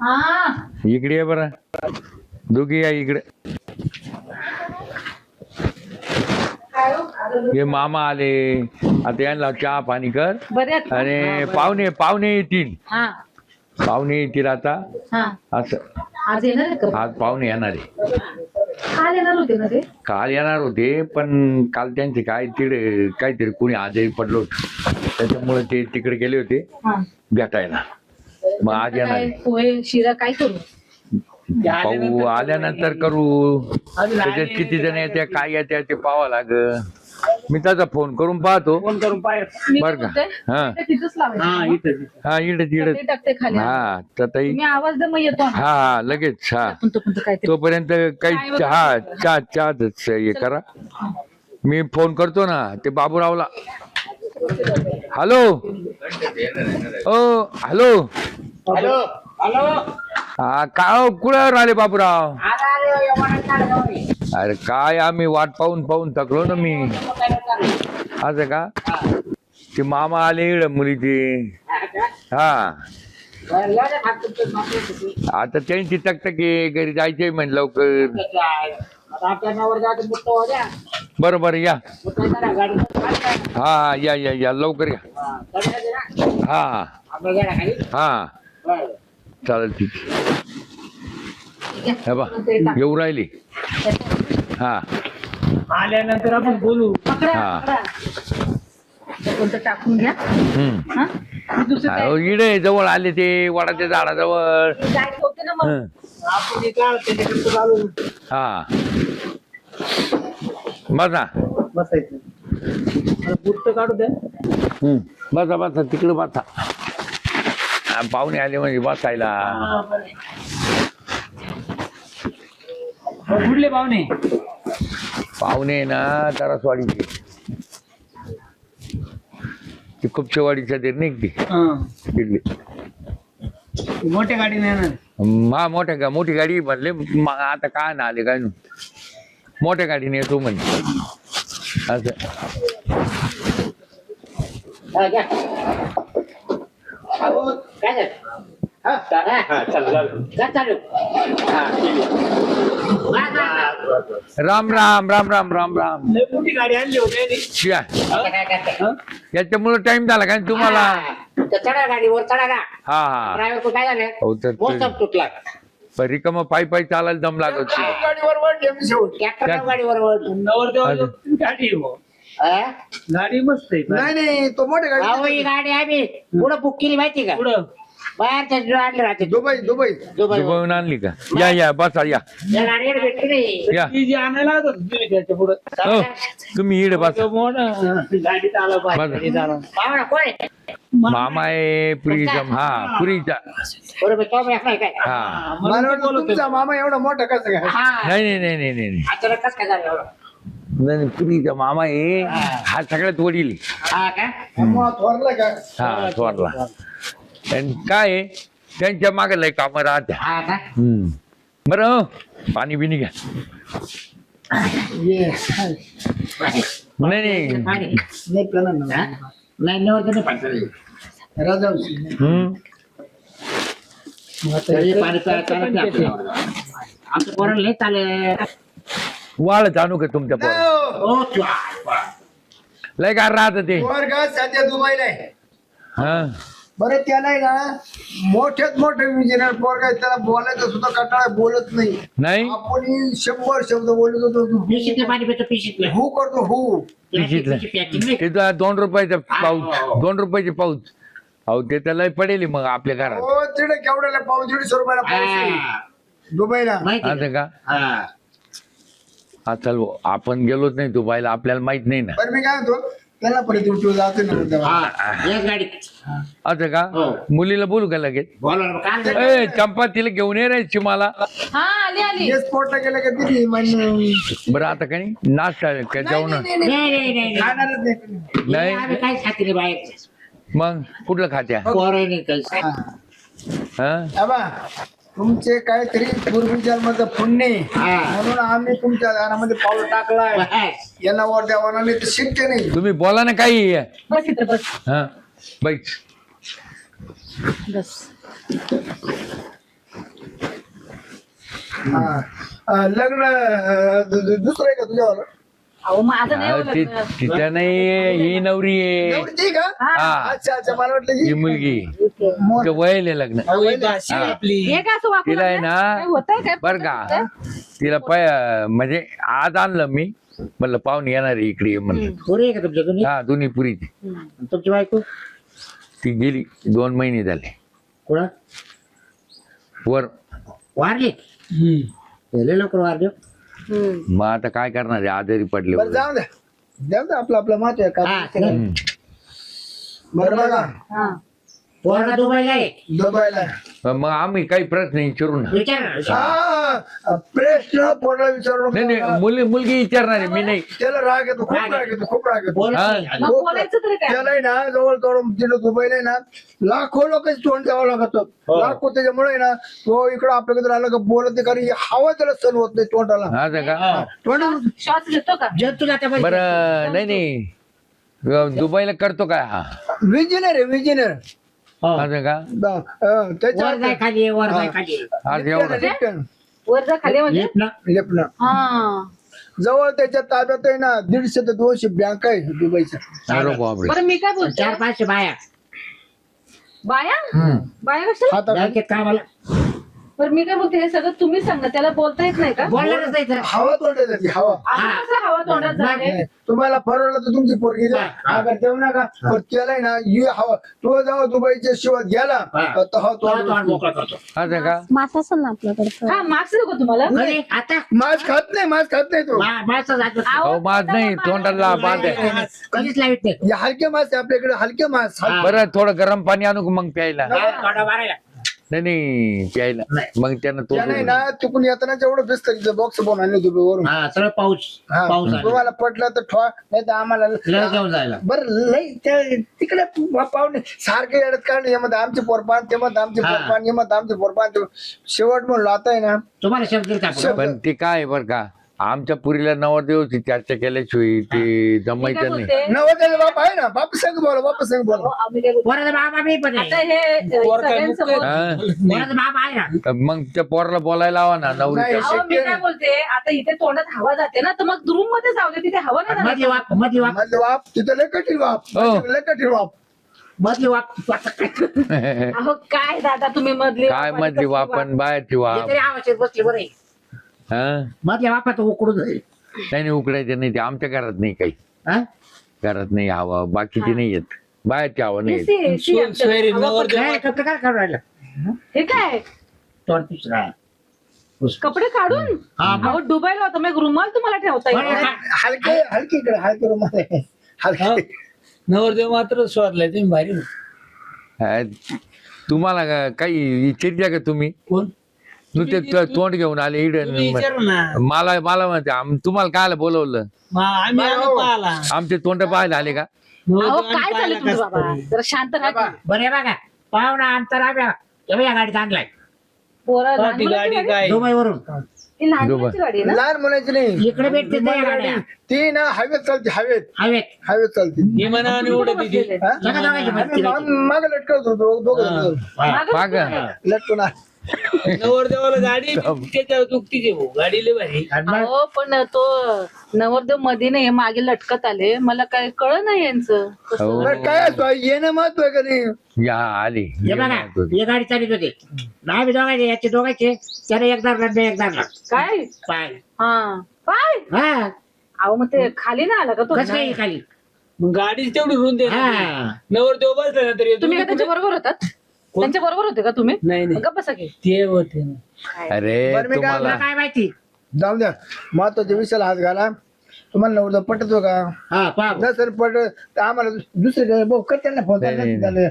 हा. इकडे ये बरं. दोघी या इकडे. हे मामा आले. आता यांना चहा पाणी कर? आणि पाहुणे पाहुणे येतील. हा. पाहुणे येतील आता. हा. असं. आज येणार आहे का? आज पाहुणे येणार आहे. काल येणार होते ना ते? काल येणार होते पण काल त्यांचे काय तिकडे काहीतरी कुणी आजारी पडलो होतं. त्याच्यामुळे ते तिकडे गेले होते हा. भेटायला. मग आज येणार काय. पोहे शिरा काय करू पाहू आल्यानंतर करू त्याच्यात किती जण येते काय येते ते पाहावं लाग मी त्याचा फोन करून पाहतो फोन करून मी बरं का? म्हणते, हा. ते तिथंच हा इथं इथं. हा इकडे ते तिकडे टाकते खाली हा तर ताई मी आवाज दे मग येतो. हा हा लगेच हा पण तो पण तो काय ते तोपर्यंत काय काही चहा करा. चहा चहाच हे करा मी फोन करतो ना ते बाबूरावला हॅलो. ओ हॅलो. हॅलो. हॅलो. हा काय कुठं राहिले बाबूराव आला जाऊ अरे काय आम्ही वाट पाहून पाहून थकलो ना मी. असं का? ते मामा आले इकडे मुलीचे. हा आता त्यांची तकतकी घरी जायचंय म्हण लवकर. आपल्या नावावर जायचं मुक्त हो द्या बरं बरं या. हा या या या. लवकर या. हा. हा. चालेल ठीक. हे बा. येऊ राहिली. हा. आल्यानंतर आपण बोलू. पकडा, हा. कोणतं टाकून घ्या. हम्म. हा? मी दुसरं काय? अहो, इकडे जवळ आले ते वडाच्या झाडाजवळ. जायचं होते ना मग. हं. आपण इथं त्याच्याकडे चालू. हा. बसा. बसायचं. मला बुट्ट काढू द्या. हम्म. बसा बसा तिकडे बसा. पाहुणे आले म्हणजे बसायला. कुठले पाहुणे. पाहुणे ना तरसवाडीचे ते कुपचेवाडीच्या ते नाही का ते? हं. तिथले मोठ्या गाडीने येणार. मा मोठ्या गा मोठी गाडी म्हणले मग आता काय ना आले काय नु मोठ्या गाडीने येतो म्हणे असं घ्या. अहो, काय झालं? जा चालू. केली. वा, वा, वा. राम राम राम राम राम राम मोठी गाडी आणली होती. शिया? हं? याच्यामुळे टाइम झाला काय तुम्हाला हा, चढा गाडीवर चढा ना हा हा ड्रायव्हर को काय झालं हो तर मोसम तुटला रिकम पायी पायी चालायला दम लागत होती. ट्रॅक्टर गाडीवर वळली गाडी. हा? गाडी मस्त आहे. नाही नाही तो मोठे अहो, गाडी ही गाडी आम्ही पुढं बुक केली माहिती का? पुढं? बाहेरच्या आणलं राहते. Dubai Dubai. दुबई दुबईहून आणली का? या या बसा या. या गाडीवर भेटली नाही या. ती जी आणायला लागत होती तुम्ही त्याच्या पुढं. हो तुम्ही इकडे बसा. तो मोठा गाडी चालव बसा. गाडी चालव. पाहुणा कोण आहे? मामा. आहे पुरीचा हा पुरीचा बरोबर तो मी असं काय? हा. मला वाटतं तुमचा मामा एवढा मोठा कसं काय? हा. नाही नाही नाही नाही नाही. नाही. अचानक कसं काय झालं एवढं? नाही नाही, पुरीचा मामा आहे. हा. सगळ्यात वडील आहे. हा का? मग थोरला का? हा थोरला. आणि काय आहे, त्यांच्या मागे लय कामं राहत्या. हा का? हम्म. बरं हो, पाणी बिनी घ्या. ये नाही नाही. पाणी. नाही प्लॅन हा? नाही नव्हतं नाही पाणी चाललं. राजावशी. हम्म. तरी पाणी प्यायला चालत नाही आपल्याला. आमचं पोराला लय चालेल वाळच आणू का तुमच्या पोर. ओ च्वा. लय गार राहत ते. सध्या दुबईला आहे. हा? बरं त्याला आहे ना मोठ्यात मोठे इंजिनियर पोरगा आहे, त्याला बोलायचं सुद्धा कंटाळा बोलत नाही नाही आपण शंभर शब्द बोलत होतो पिशीतलं पाणी पितो पिशीतलं हू करतो हू पिशीतलं. packing नाही. दोन रुपयाचा हो, पाऊच हो. दोन रुपयाचे पाऊच अहो ते तर लय पडेल मग आपल्या घरात हो तिकडे केवढ्याला पाऊस दीडशे रुपयाला पाऊस. हा. दुबईला माहिती आहे असं का का? हा. हा चल आपण गेलोच नाही दुबईला आपल्याला माहीत नाही ना बरं मी काय म्हणतो त्याला परत जातो ना. हा. एक असं का? हो. मुलीला बोलू का लगेच? बोला ना, काय झालं? ए चंपा तिला घेऊन ये रे मला हा आली आली. हे स्पोर्टला गेलं का तिथे बरं आता काही नाश्ता का जेवण? नाही नाही नाही नाही. खाणारच नाही नाही? आम्ही काहीच खाते नाही बाहेरचं मग कुठलं खात्या? काही हा. अबा तुमचे काहीतरी पूर्वीजन्माचं पुण्य. हा. म्हणून आम्ही तुमच्या दारामध्ये पाऊल टाकलाय. यांना वर द्यावा नाही तर शक्य नाही तुम्ही बोला ना काही बस इथं बस हा बस हा. अं, लग्न अं, दु- दु- दुसरं आहे का तुझ्यावर अहो माझं नाही अहो, हो ती- लग्न. तिचं नाही ही नवरी आहे. एवढी ती का? हा. अच्छा अच्छा मला वाटलं ही ही मुलगी. तिचं वय आहे लग्न. अहो, ही. भाषा हा. आपली. हे काय असं वाकून तिला आहे? ना काय बर का तिला पाय म्हणजे आज आणलं मी म्हणलं पाहुणे येणार आहे इकडे म्हणलं. पोरी आहे का तुमच्या दोन्ही? हा दोन्ही पुरीची. तुमची बायको? ती गेली दोन महिने झाले. कुणा? वर. वारली? हम्म. लय लवकर वारले हम्म. मग आता काय करणार आहे? आजारी पडले बरं जाऊ द्या. जाऊ द्या आपलं आपलं मत आहे. हा, का हम्म. बरं बघा. हा. पोरगा दुबईला आहे. दुबईला मग आम्ही काही प्रश्न विचारू ना विचार. हा प्रश्न पोरला विचारू नाही नको. नाही मुली मुलगी विचारणार आहे मी नाही त्याला राग येतो खूप राग येतो खूप राग येतो बोलत हा. नाही. मग बोलायचं तरी काय त्याला आहे ना जवळ जवळ तिथं दुबईला आहे ना लाखो लोक तोंड द्यावं लागत लाखो त्याच्यामुळे आहे ना तो इकडं आपल्याकडे आला का बोलत नाही कारण ही हवा त्याला सण होत नाही तोंडाला असं का हा. तोंड श्वास घेतो का जाते बाई. बरं नाही नाही दुबईला करतो काय हा विजिनर आहे विजिनर हो. असं का? वर त्याच्या जाय खाली वर जाय खाली आज एवढं. लिप्टन वर जा खाली म्हणजे? लेप ना लिप्टन हा. जवळ त्याच्या ताब्यात आहे ना दीडशे ते दोनशे बँक आहे दुबईच्या. अरे बापरे. बरं मी काय बोलते? चार पाचशे बाया. बाया? बाया कशा बँकेत कामाला बरं मी काय बोलते हे सगळं तुम्ही सांगा त्याला बोलता येत नाही का? बोलणारच नाही तर. हवा तोंडात येते हवा. असं कसं हवा तोंडात जाते तुम्हाला परवडलं तर तुमची पोरगी द्या. हा. अगर देऊ नका. पण त्याला आहे ना ही हवा तो जेव्हा दुबईच्या शिवात गेला हा. तर हवा तोंड तोंड मोकळं करतो. असं का? मास असेल ना आपल्याकडे हा मार्क्स देऊ का तुम्हाला? आता? मांस खात नाही मांस खात नाही तो. मा- माणसं जात अहो, अहो माज नाही तोंडाला बाद आहे. कधीच लावित नाही. हे हलके मांस आहे आपल्याकडे हलके मांस. बरं थोडं गरम पाणी आणू का मग प्यायला? हा, थोडं मारायला. नाही नाही प्यायला नाही. मग त्यानं तो त्याने ना चुकून येताना जेवढं बिस्करीचं बॉक्स बनवून आणले दुबईवरून हा सगळं पाऊस हा. पाऊस आला. तुम्हाला पटलं तर ठेवा नाही तर आम्हाला जायला बरं लई ते- तिकडे पा- पाहुणे सारखे येडत काढले यामध्ये आमचे पोरपान ते मध्ये आमचे हा. पोरपान हे मध्ये आमचे पोरपान ते शेवट म्हणलो आता आहे ना तुम्हाला शब्द. पण ते काय बरं का आमच्या पुरीला नवरदेवची चर्चा केल्याशिवाय ते जमायचं नाही. बोलते? नवरदेव बाप आहे ना बाप संग बोला बाप संग बोला. बाबा मी पण आता हे पोर काय सगळ्यांसमोर मुक्क हा? पोराचा बाबा आहे ना? तर मग त्या पोराला बोलायला हवा ना नवरीच्या. नाही. अहो, मी काय बोलते? आता इथे तोंडात हवा जाते ना तर मग रूममध्ये जाऊ दे तिथे हवा नाही मधली जाणार. वाप मधली वाप. मधले बाप तिथं लय कठीण बाप हो. लय कठीण बाप मधली वाप आता काय अहो काय दादा तुम्ही मधली काय मधली वापन बाहेरची हे वाप तरी आवाज बसली बरं आहे. हा? मधल्या वापात उकडून जाईल नाही नाही उकडायचं नाही ते. आमच्या घरात नाही काही. हा? घरात नाही हवा. बाकीची नाही येत. बाहेरची हवा नाही हे येत. सी- सी सो- आमच्या- सोयरी हवा नवर पडते. काय कपडे काय काढून राहिलं? हे? काय? तोंड कपडे काढून? हा मग. अहो दुबईला होता. मग रुमाल तुम्हाला ठेवता? हलके हलके इकडे हलके रूम आहे. हलके. नवरदेव मात्र शोधलाय तुम्ही भारी. हा, तुम्हाला का- काही विचारत्या का तुम्ही? कोण? नुसते तो- तोंड घेऊन आले तुम्ही इड विचारू ना. मला मला म्हणते आम- तुम्हाला काय बोलवलं? मग आम्ही आलो पाहिला. आमचे तोंड पाहायला आले का? अहो आम्ही काय पाहायला झालं तुमचं कसं बाबा? तरी. जरा शांत राहा की. बरं बघा. पाहुणा अंतर आम्ही तेव्हा या गाडीत आणलाय. पोरं लहान मुलाची गाडी? काय? ही लहान दुबई. मुलाची गाडी आहे ना? लहान मुलाची नाही. इकडे भेटते त्या गाड्या. ती ना हवेत चालते हवेत. हवेत. हवेत चालते. हे म्हणा कुठं बसलेले? हा? माग लटकत होतो दोघं जण. मागं? लटकून नवरदेवाला गाडी दुखतीचे भाऊ. अहो पण तो नवरदेवमध्ये नाही मागे लटकत आले. मला काय कळ नाही यांचं. हो. बरं, काय असतो येणं महत्त्व आहे का नाही? या आली. हे बघा. हे गाडी चालित होते. आम्ही दोघांचे याचे दोघांचे त्याने एक दारला मी एक दारला काय? पाय. हा. काय हा. अहो मग ते खाली नाही आला का तो? कसं काय खाली? मग गाडी तेवढी रुंद आहे ना. हा नवरदेव बसला ना तरी तुम्ही का त्यांच्या बरोबर होतात? त्यांच्या बरोबर होते का तुम्ही? नाही नाही. गप्प ते होते ना. अरे बरं, मी काय तुम्हाला काय माहिती? जाऊ द्या. महत्त्वाच्या विषयाला हात घाला. तुम्हाला नवरदेव पटतो का? हा पा जर पट तर आम्हाला दुसरे भाऊ कर त्यांना फोन नाही,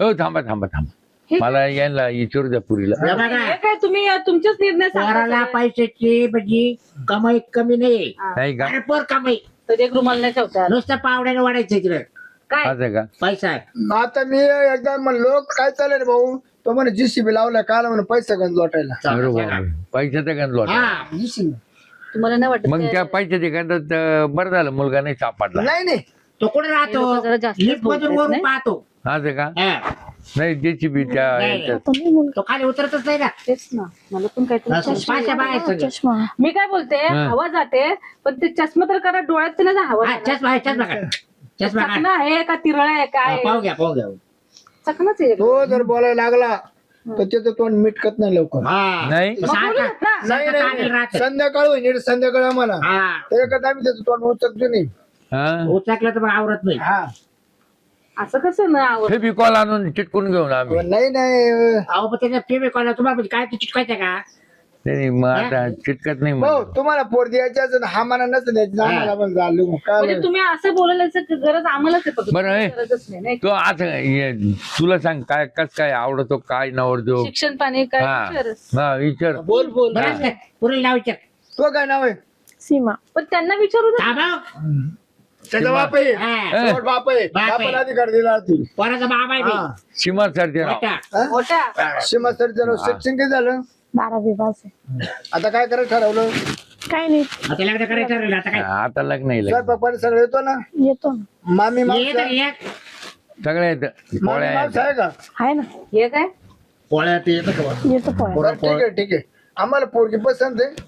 हो थांबा थांबा थांबा. मला यायला विचारू द्या पुरीला हे बघा. हे काय तुम्ही अं, तुमचेच निर्णय सांगा पोराला सगळे. पैशाची म्हणजे कमाई कमी नाही. नाही का? कमाई. तर एक रुमाल नाही ठेवतात नुसतं पावड्याने वाढायचं तिकडे काय? असं का? पैसा आहे. आता मी एकदा म्हणलो काय चालेल भाऊ? तो म्हणे जीसीबी लावला काल म्हणे पैसा गंज लोटायला. अरे बापरे. पैशाचा गंज वाटत हा जीसीबी. तुम्हाला नाही वाटत मग ते- त्या पैशाच्या गंधात अं, बरं झालं मुलगा नाही सापडला. नाही नाही. तो कुठे हे राहतो लोकं जरा जास्तच लिफ्ट मधून बोलतायत वरून नाही? पाहतो. असं का? हा. नाही ज्याची बी त्या नाही. याच्यात. आता नाही मुलगा तो खाली उतरतच नाही ना. तेच ना. मला पण काहीतरी सगळं. चष्मा. मी काय बोलते? हा. हवा जाते पण ते चष्मा तर करा डोळ्यात नाही हवा हा, चष्मा आहे चष्मा काढ चष्मा काढ चकना आहे का तिरळ आहे? हा, काय पाहू घ्या पाहू घ्या. चकनाच आहे. तो जर बोलायला लागला तर त्याचं तोंड मिटकत नाही लवकर. हा. नाही. मग बोलू देत ना. नाही काढेल नाही. राहतं. संध्याकाळ होईल संध्याकाळ आम्हाला. हा. त्याच्याकडे आम्ही त्याचं तोंड उचकतो नाही. हा. उचकलं तर मग आवरत नाही. हा. असं कसं ना आवड हे बी कॉल आणून चिटकून घेऊन आम्ही. नाही नाही. अहो पण त्याच्या फेमी कॉल तुम्हाला म्हणजे काय ते चिटकायचं का? नाही मग आता चिटकत नाही भाऊ. तुम्हाला पोर द्यायची असेल हा मला नसतं द्यायची आम्हाला पण झालं मग काय म्हणजे तुम्ही असं बोलायला गरज आम्हालाच आहे फक्त बरं, हे. गरजच नाही नाही तो आता ये- तुला सांग काय कस काय आवडतो काय नवडतो शिक्षण पाणी काय हा. विचारच. हा विचार. बोल बोल. बरं पुरेल नाव विचार. तो काय नाव आहे? सीमा. पण त्यांना विचारू दे. थांबा. त्याचा बाप आहे. हा. शेवट बाप आहे. बाप आहे. बापाला अधिकार दिला ती. पोराचा बाबा आहे. मी. सीमा सरचे नाव मोठा. मोठ्या सीमा सर जरा शिक्षण किती झालं. बारावी पास आता काय करायचं ठरवलं? काय नाही. आता लग्न करायचं ठरवलं, आता काय? आता लग्न नाही लग्न. स्वयंपाक पाणी सगळं येतो ना? येतो ना. मामी ये ये. सगळे येतं. मामी पोळ्या. आहे का? आहे ना. हे काय? पोळ्या ते येतं का बा? येतो पोळ्या. बरं, ठीक आहे ठीक आहे. आम्हाला पोरगी पसंत आहे.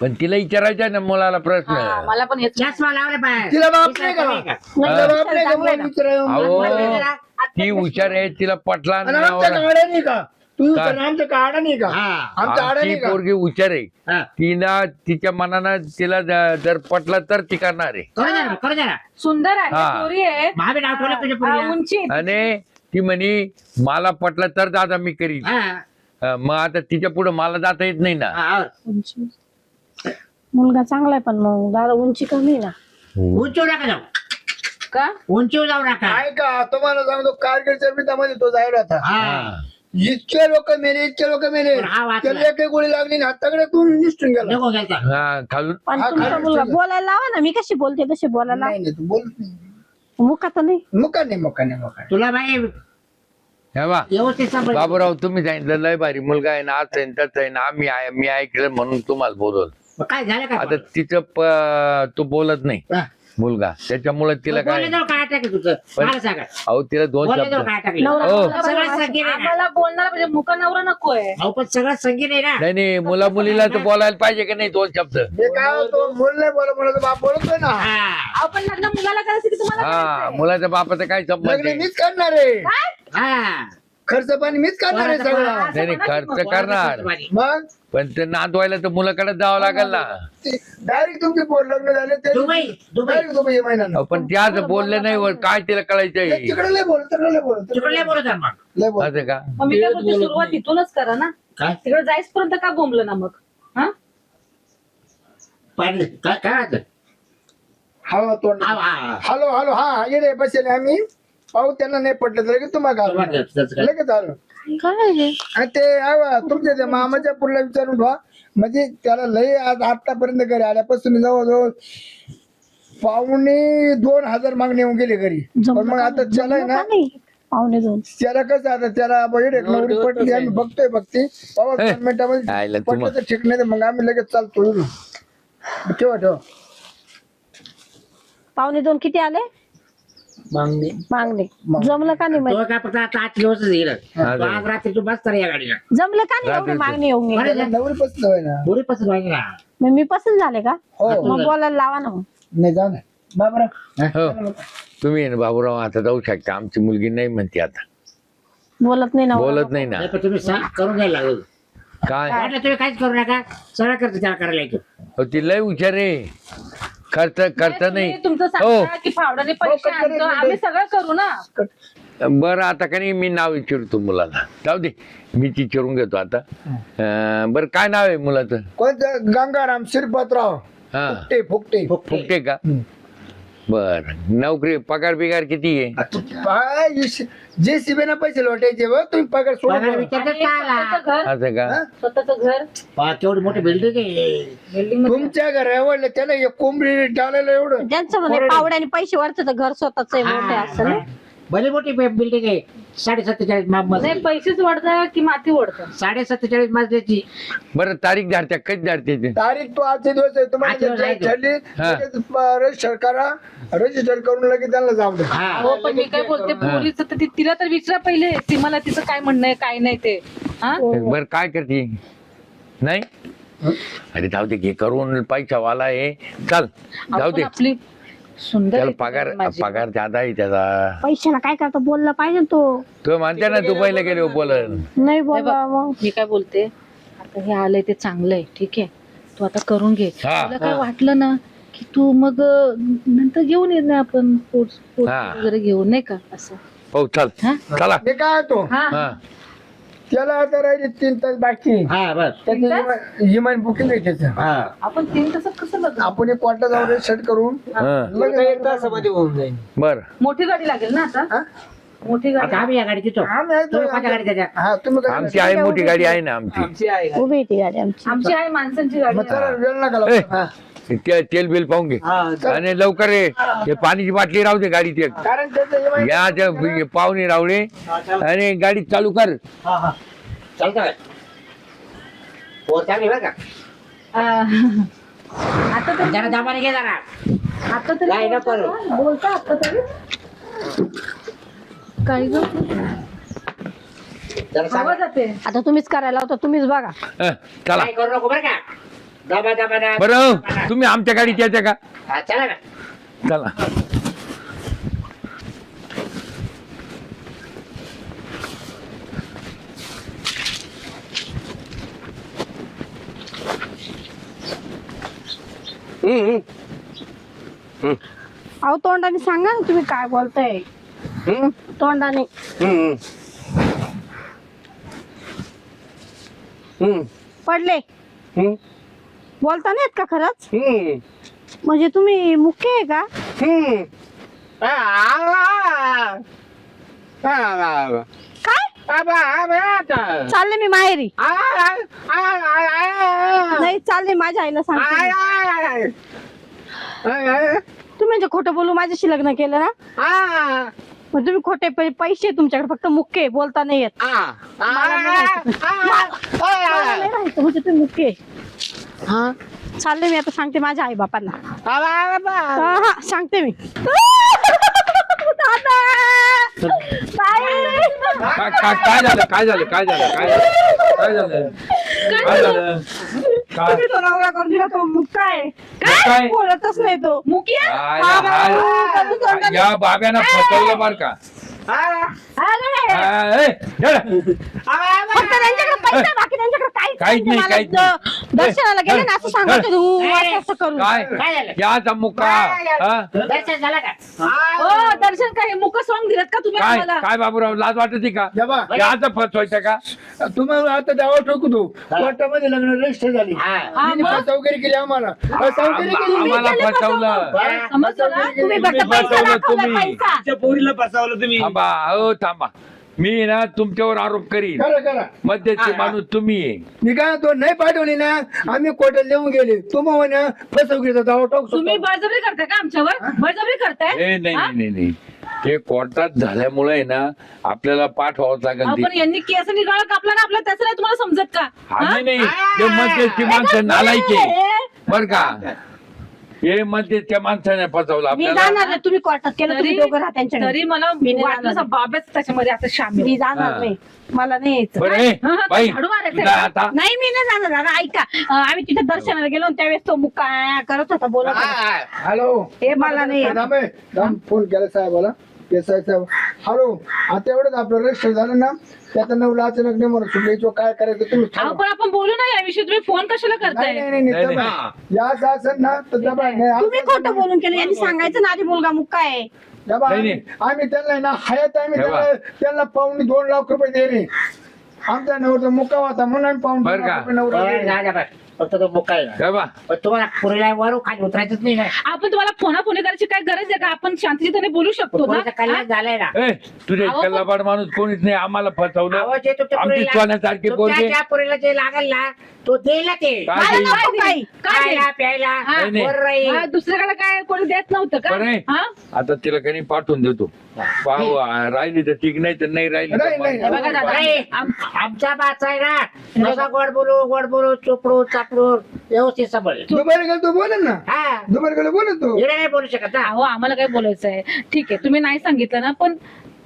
पण तिला विचारायचं ना मुलाला प्रश्न. हा, मला पण हेच चष्मा लावले पाय तिला बाप नाही का? नाही, तिला बाप नाही का? चांगलं आहे मला ना. विचारावं. अहो ती हुशार आहे तिला पटला आणि नाही आमच्या आवडला. गाड्या नाही का? तू नाही का? हा. आमची नाही का? पोरगी हुशार आहे. हा. तिला तिच्या मनानं तिला ज- जर पटला तर ती करणार आहे. करू द्या ना, करू द्या ना. सुंदर आहे हा. गोरी आहे भाभी नाव ठेवलं तुझ्या हा, पोरीला. उंची. आहे. आणि ती म्हणे मला पटलं तर दादा मी करीन. हा, अं, मग आता तिच्या पुढे मला जाता येत नाही ना. हा, आवर. उंची. मुलगा चांगला आहे पण मग दादा उंची कमी आहे ना. उंचीवर नका जाऊ. का? उंचीवर जाऊ नका. काय का तुम्हाला सांगतो कारगिलच्या मिठामध्ये तो जायला होता. हा. इतके लोक मेले इतके लोक मेले. पण हा वाचला. त्याला एक गोळी लागली ना हाताकडे तू निसटून गेला. नको घ्यायचा हा खालून. पण हा, तुमचा काय मुलगा? बोलायला लावा ना. मी कशी बोलते? तशी बोलायला नाही नाही तू बोलत नाही मुका तर नाही. मुका नाही मुका नाही मुका नाही. तुला बाई हे बा व्यवस्थित सांभाळ. बाबूराव तुम्ही सांगितलं लय भारी मुलगा आहे ना आज आहे ना तसं आहे ना आम्ही आहे मी ऐकलं म्हणून तुम्हाला बोलवलं. मग काय झालं का आता तिचं प- तो बोलत नाही. हा. मुलगा. त्याच्यामुळे तिला काय? तुझं? मला सांगा. अहो तिला दोन शब्द. काय नवरा हो. बोलला सगळं पाहिजे. संगीत आहे ना. आम्हाला बोलणार म्हणजे मुका नवरा नको आहे अहो पण सगळं संगीत आहे ना. नाही नाही मुला मुलीला तर बोलायला पाहिजे की नाही दोन शब्द? हे काय होतो मुल नाही बोला म्हणत बाप बोलतोय ना. हा. आपण लग्न मुलाला करायचं की तुम्हाला हा करायचंय? मुलाच्या बापाचा काय संबंध लग्न आहे? मीच करणार आहे. हा. खर्च पाणी मीच करणार आहे सगळं. नाही नाही, खर्च करणार. मग? पण ते नांदवायला तर मुलाकडे जावं लागेल ना. डायरेक्ट तुमचे पोर लग्न झाले ते दुबई दुबई. डायरेक्ट दुबई महिन्यानं. अहो, पण ते आज बोलले नाही वर काय तिला कळायचंय? तिकडे लय बोल तिकडे लय बोल तिकडे लय बोलत आहे मग. लय बोल असं का? मग मी काय बोलते सुरुवात इथूनच करा ना. काय? तिकडे जायचपर्यंत का बोंबलं ना मग? हा? काय काय? हवा तोंड. हा, हा, हा. हॅलो हॅलो हा येणे बसेल आम्ही. पाहू त्यांना नाही पटलं तर लगेच तुम्हाला घालू. त्याचं काय? लगेच आलो. काय रे? आणि ते आवा तुमच्या त्या मामाच्या पुढला विचारून ठेवा. म्हणजे त्याला लय आज आतापर्यंत घरी आल्यापासून जवळजवळ पावणे दोन हजार मागणी येऊन गेले घरी. पण मग आता नाही? त्याला आहे ना नाही? त्याला दोन. त्याला कसं आता त्याला बैठ एक नवरी पटली आम्ही बघतोय बघते बाबा ए, दोन मिनिटामध्ये तुम्हा- पटलं तर ठीक नाही तर मग आम्ही लगेच चालतो. ठेवा ठेवा. पावणे दोन किती आले? मागणी. मागणे. जमलं का नाही माहिती? काय फक्त आता आठ दिवस येईल हा, तो आज रात्री तू बस या गाडीला. जमलं का नाही एवढे रात्रीचं. मागणी येऊन गेली? त्याला नवरी पसंत आहे ना. पुरी पसंत व्हायची ना मग मी पसंत झाले का? हो. मग बोलायला लावा ना मग. नाही जाऊ ना बाबरा हो. तुम्ही आहे ना बाबूराव आता जाऊ शकता. आमची मुलगी नाही म्हणते आता. बोलत नाही ना बोलत नाही ना. नाही पण तुम्ही सांग करून घ्यायला लागलो. काय? वाटलं तुम्ही काहीच करू नका. सगळं करतो त्याला करायला येतो हो ती लय हुशार आहे. खर्च खर्च नाही. तुम्ही तुमचं हो. सांगता की फावड्याने पैसे हो, आणतो आम्ही सगळं करू ना. बरं आता का नाही मी नाव विचारतो मुलाला. जाऊ दे मी विचारून घेतो आता. अं, बरं काय नाव आहे मुलाचं? कोणतं? गंगाराम श्रीपतराव. हा. फुकटे फुकटे. फुकटे का? बर. नोकरी पगार बिगार किती आहे? जे सीबीना पैसे लोटायचे बघ तुम्ही पगार पगार सोडून विचारतात? स्वतःचं घर. असं का? स्वतःचं घर. मोठी बिल्डिंग आहे. बिल्डिंग तुमच्या घर आवडलं त्याला एक कोंबडी टाळायला एवढं. त्यांचं म्हणे पावड्याने पैसे वाढतं तर घर स्वतःच आहे मोठे असं ना भले मोठी बिल्डिंग आहे. साडे सत्तेचाळीस नाही पैसेच वाढता की माती वाढतं? साडे सत्तेचाळीस मजल्याची बरं तारीख धाडत्या कधी धाडते ते? तारीख तो आजचे दिवस आहे. आजचे तुम्हाला आहे. हा. रजिस्टर करा. रजिस्टर करून लगेच त्यांना जाऊ द्या. हा. हो पण मी काय बोलते पोरीचं तर ती- तिला तर विचारा पहिले सीमाला तिचं काय म्हणणं आहे काय नाही ते. हा? बरं काय करते? नाही? अरे जाऊ दे घे करून पैसा वाला आहे. चल जाऊ आपण दे. आपली सुंदर त्याला पगार. पगार ज्यादा आहे त्याचा. पैशाला काय करतो? बोललं पाहिजे तो. तो म्हणते ना दुबईला गेले बोलन नाही हे बोलला बघ, मग. मी काय बोलते? आता हे आलंय ते चांगलं आहे ठीक आहे. तू आता करून घे. हा, तुला काय वाटलं ना की तू मग अं, नंतर घेऊन ये ना आपण स्पोर्ट्स हा. वगैरे घेऊन नाही का? असं. हो चल. हा? चला. मी काय तो? हा. हा. त्याला आता राहिले तीन तास बाकी. हा बस. त्याची इमान- इमान बुकिंग आहे त्याचं हा. आपण तीन तासात कसं बघ? आपण एक क्वार्टर जाऊन रजिस्टर करून हा. लगेच एक तासामध्ये होऊन जाईल. बर. मोठी गाडी लागेल ना आता? हा? मोठी गाडी. आता आम्ही या गाडीत येतो. आम्ही आहे तो- तुम्ही कोणत्या गाडीत येत्या हा तुम्ही काय आमची आहे मोठी गाडी आहे ना आमची. आमची आहे गाडी. उभी आहे ती गाडी आमची. आमची आहे माणसांची गाडी मग आहे. चला वेळ नका ए. लावू. हा. ते- तेल बिल पाहून घे. हा आणि लवकर ये. ते पाण्याची बाटली राहू दे गाडीत एक. कारण त्याचं इमान- या त्या पाहुणे रावळे. आणि गाडी चालू कर. हा हा. चालतं काय पोर चांगली बरं का? अं, आता तरी जरा दाबाने घे जरा. आता तरी नाही, नको बोलता का? बोलता आता तरी. काय ग? जरा सांग. आवाज जाते आता तुम्हीच करायला होता तुम्हीच बघा. हं, चला. काय करू नको बरं का? दाबा. बरं तुम्ही आमच्या गाडीत यायचं का? हा, चला ना. चला. अहो तोंडाने सांगा ना तुम्ही काय बोलताय. तोंडाने. पडले. बोलता नाहीत का खरंच? म्हणजे तुम्ही मुख्य आहे का? काय? चालले मी माहेरी. नाही चालले माझ्या आईला सांगते तुम्ही म्हणजे खोटं बोलू माझ्याशी लग्न केलं ना? मग तुम्ही खोटे पै- पैसे तुमच्याकडे फक्त मुख्य आहे, बोलता नाही येत. मला नाही राहायचं. म्हणजे तुम्ही मुख्य आहे. चालले मी आता सांगते माझ्या आई बापांना हा हा सांगते मी. दादा! काय काय काय झालं? काय झालं? काय झालं? काय झालं? काय झालं? काय झालं? तुम्ही तो नवरा करून दिला तो मुक्का आहे काय? काय बोलतच नाही तो मुकिया हा? हा, हा, या बाब्यानं फसवलं बर का! हा. फक्त त्यांच्याकडे पैसा आहे, बाकी त्यांच्याकडे काहीच काहीच नाही, मला काहीच द- नाही. दर्शनाला गेले ना असं सांगत "ऊ, असं असं करून काय काय झालं? याचा मुक्का हा? दर्शन झालं का हो दर्शन काय मुक सॉंग दिलेत का तुम्ही काय आम्हाला काय बाबूराव लाज वाटते का या बा, याचा फसवायचं का तुम्हाला आता दावा ठोकू तू कोर्टामध्ये लग्न रजिस्टर झाली हा हा, तिने मग? फसवगिरी केली आम्हाला फसवगिरी केली. आम्हाला फसवलं समजलं ना? तुम्ही फक्त तुम्ही पैसा फसवलं दाखवला, तुम्ही. पैसा पोरीला फसवलं तुम्ही थांबा हो थांबा मी ना तुमच्यावर आरोप करीन. करा करा. मध्यस्थी माणूस तुम्ही आहे. मी काय तो नाही पाठवली ना आम्ही कोर्टात लिहून गेले. तू मग म्हणे फसवगिरीचा दावा तुम्ही बळजबरी करताय का आमच्यावर? बळजबरी करताय? नाही हा? नाही नाही नाही. ते कोर्टात झाल्यामुळे ना आपल्याला पाठवावं लागेल ते. यांनी केस निघाला कापला ना आपला त्याचं नाही तुम्हाला समजत का? आम्ही नाही. ते मध्यस्थी माणसं नालायके बर का? हे मध्यस्थी माणसाने फसवलं मी आपल्याला. जाणार नाही. तुम्ही कोर्टात केलं तुम्ही दोघं राहा त्यांच्याकडे. तरी मला मी नाही. बाबेच त्याच्यामध्ये आता शामिल. मी जाणार हा. नाही. मला नाही यायचं. बरं हा, हा, बाई झाडू? आता नाही मी नाही जाणार. दादा ऐका. अं, आम्ही तिथे दर्शनाला गेलो आणि त्यावेळेस तो मुक्का करत होता बोलत होता. हॅलो. हे मला नाही फोन केला साहेबाला. साहेब हॅलो आता एवढंच आपलं रजिस्टर झालं ना त्याचा नवला अचानक नाही म्हणून सुटले काय करायचं तुम्ही अहो ठरवा. पण आपण बोलू ना याविषयी तुम्ही फोन कशाला नाही करताय नाही नाही, नाही नाही, दबा. नाही. या असं असेल ना तर दबा नाही तुम्ही असं खोटं बोलून केलं यांनी सांगायचं ना आधी मुलगा मुक्का आहे दबा. नाही, नाही. आम्ही त्यांना आहे ना हयात आम्ही ठेवा. त्यांना त्यांना पाहुणे दोन लाख रुपये दे रे आमचा नवरा मुक्का होता म्हणून आम्ही पाहुणे बरं दोन का? लाख रुपये नवरा बरं, दिले. जा, जा, बस. फक्त तो आहे ना. काय बा पण तुम्हाला पुरीला वरून खाली उतरायचंच नाही ना आपण तुम्हाला फोना फोन करायची काय गरज आहे का आपण शांततेने बोलू शकतो ना पुरीचं कल्याण झालंय ना ए तुझे अहो, पण- कल्लाबाड माणूस कोणीच नाही आम्हाला फसवलं अहो, जे तुमच्या आमची पुरीला- सोन्यासारखी तुमच्या पोरगी ज्या पुरीला जे लागेल ना तो देईल ना ते काय मला देईल? नको काही काय खायला? प्यायला हा, नाही, नाही. वर राहील. हा, दुसऱ्याकडे काय कोणी देत नव्हतं का बरं आहे. हा? आता तिला काही पाठवून देतो पाहू आ, राहिली तर ठीक नाही तर नाही राहिली नाही, तर नाही, मग- बघा दादा. नाही, आम- आमचा बाचा आहे ना. जसा गोड बोलू गोड बोलू चोपडू चापडू व्यवस्थित सांभाळ. दुपारी गेलो तू बोलेन ना? हा. दुपारी गेलो बोलेन तू? इकडे नाही बोलू शकत ना. अहो आम्हाला काय बोलायचं आहे ठीक आहे तुम्ही नाही सांगितलं ना पण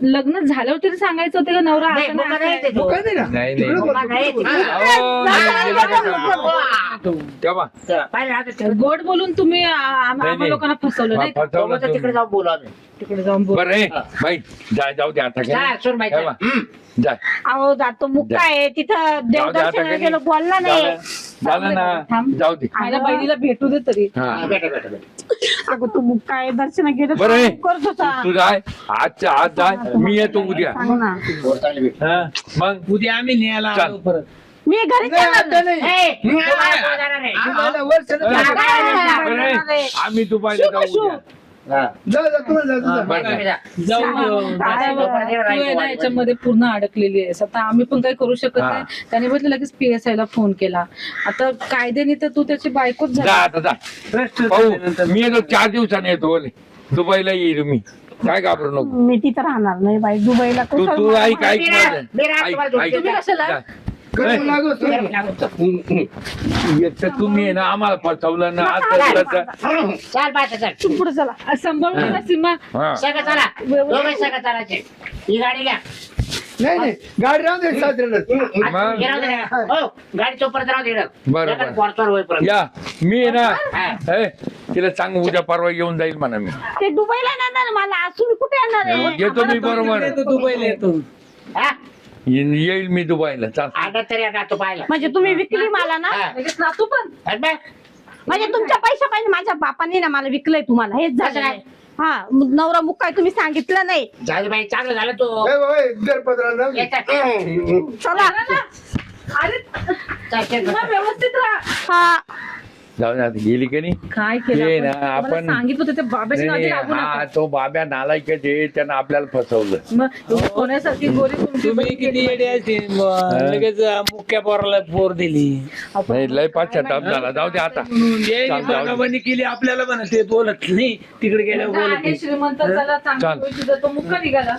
लग्न झाल्यावर तरी सांगायचं होतं का नवरा नाही असं मुका नाही नाही असं आहे. देतो. काय नाही ना. नाही, तिकडे नाही. बोल, मुका नाही तिकडे देतो. अहो, नाही, गेलं का? तेव्हा. पाहिलं आता ते- गोड बोलून तुम्ही आ- आम- नाही, आम्हा नाही. लोकांना फसवलं नाही का? फसवलं सोबत तिकडे. जाऊन बोलू आम्ही. तिकडे जाऊन बोल. बरं बाई जाय जाऊ दे आता. जा, तेव्हा. अहो जातो मुक्का आहे? तिथं जाऊ दे आता देवदर्शनाला काय गेलो बोलला नाही. झालं. झालं ना. थांब. जाऊ दे. माझ्या बहिणीला भेटू दे तरी. हा. बेटा बेटा बेटा अगं तू मुक्का आहे दर्शन गेलो बरं आहे. करत होता तू जाय आजच्या आज जाय मी येतो उद्या सांग ना हा मग उद्या आम्ही न्यायला चाल. आलो परत मी घरी नाही, नाही. जाणार हा. आहे. आम्ही दुपारला जाऊ उद्या. जा जा, तुम्हाला जा, जा. आहे. याच्यामध्ये पूर्ण अडकलेली आहेस. आता आम्ही पण काही करू शकत हा. नाही त्याने म्हटलं लगेच पीएसआय ला फोन केला. आता कायद्याने तर तू त्याची बायकोच जा झाली आता जा. रस्ते पाहू. झाल्यानंतर मी येतो चार दिवसाने येतो बोले. दुबईला येईल मी. काय घाबरू नको. मी तिथं राहणार नाही बाई. दुबईला तू कुठं तू ऐक ऐक मी राह- माझं. मी राहतो ऐक, तुम्हाला ऐक. तुम्ही कशाला? जा. करू लागो सर. एक तर तुम्ही आहे ना आम्हाला फसवलं ना आता. चाल बाचा चाल. तू पुढे चला. आ, सांभाळून घ्या सीमा. हा. सगळं चला. दोघे सगळं चालायचे. ही गाडी घ्या. नाही नाही. गाडी राहून दे मग? हे राहू दे. ना. हो गाडी चोपर्यंत राहू दे. इकडं. बरं, एखादं बरं. पोरचोर होईपर्यंत. या. मी आहे हा. ना हे, तिला सांग उद्या परवा येऊन जाईल म्हणा मी. ते दुबईला येणार आहे मला. आज तुम्ही कुठे येणार आहे? येतो मी बरोबर. येतो दुबईला येतो. हा? ये- येईल मी दुबईला. चाल आलं तरी आता तो पाहिला. म्हणजे तुम्ही विकली मला ना? हा. लगेच नातू पण. आणि बघ, म्हणजे तुमच्या पैसा पाहिजे माझ्या बापाने ना मला विकलंय तुम्हाला. हेच झालं काय? हा नवरा मुक्काय तुम्ही सांगितलं नाही. झालं बाई चांगलं झालं तो. ए बाबा. याच्यात- चला अरे चल, चल, सीमा, चल. व्यवस्थित राहा हा. जाऊ आता गेली का नाही? काय केलं ते? ना, आपण- सांगितलं होतं त्या बाबाच्या नाही, नादी नाही, लागू हा नका. तो बाब्या नालायकच आहे त्यानं आपल्याला फसवलं. मग एवढी सोन्यासारखी गोरी तुमची तुम्ही बहीण किती गेली. येडे असतील? म- लगेच मुख्या पोराला पोर दिली. आपण- नाही लय पश्चाताप झाला. जाऊ दे आता. यायनी चाल, जाऊ दे. बागाबानी केली आपल्याला म्हणा ते बोलत नाही. तिकडे गेल्यावर काय बोलत आहे नाही. श्रीमंत चला चाल. चांगली गोष्ट तो मुक्का निघाला.